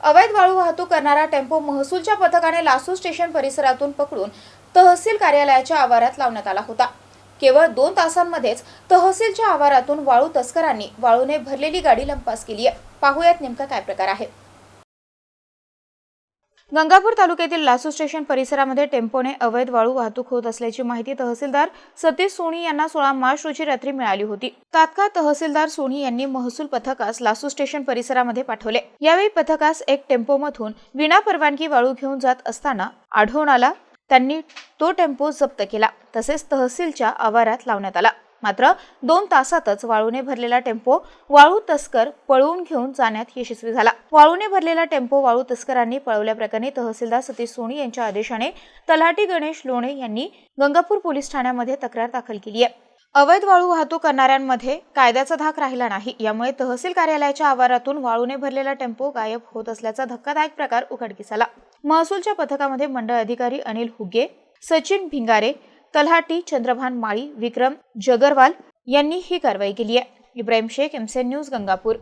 अवैध वाळू वाहतूक करणारा टेम्पो महसूलच्या पथकाने लासू स्टेशन परिसरातून पकडून तहसील कार्यालयाच्या आवारात लावण्यात आला होता. केवळ दोन तासांमध्येच तहसीलच्या आवारातून वाळू तस्करांनी वाळूने भरलेली गाडी लंपास केली आहे. पाहुयात नेमका काय प्रकार आहे. गंगापूर तालुक्यातील लासू स्टेशन परिसरामध्ये टेम्पोने अवैध वाळू वाहतूक होत असल्याची माहिती तहसीलदार सतीश सोनी यांना सोळा मार्च रोजी रात्री मिळाली होती. तात्काळ तहसीलदार सोनी यांनी महसूल पथकास लासू स्टेशन परिसरामध्ये पाठवले. यावेळी पथकास एक टेम्पोमधून विना परवानगी वाळू घेऊन जात असताना आढळून आला. त्यांनी तो टेम्पो जप्त केला. तसेच तहसीलच्या आवारात लावण्यात आला. मात्र दोन तासातच वाळूने भरलेला टेम्पो वाळू तस्कर पळवून घेऊन जाण्यात यशस्वी झाला. वाळूने भरलेला टेम्पो वाळू तस्करांनी पळवल्याप्रकरणी तहसीलदार सतीश सोनी यांच्या आदेशाने तलाठी गणेश लोणे यांनी गंगापूर पोलीस ठाण्यामध्ये तक्रार दाखल केली आहे. अवैध वाळू वाहतूक करणाऱ्यांमध्ये कायद्याचा धाक राहिला नाही. यामुळे तहसील कार्यालयाच्या आवारातून वाळूने भरलेला टेम्पो गायब होत असल्याचा धक्कादायक प्रकार उघडकीस आला. महसूलच्या पथकामध्ये मंडळ अधिकारी अनिल हुगे सचिन भिंगारे तल्हाटी चंद्रभान माळी विक्रम जगरवाल यांनी ही कारवाई केली आहे. इब्राहिम शेख एमसेन न्यूज गंगापूर.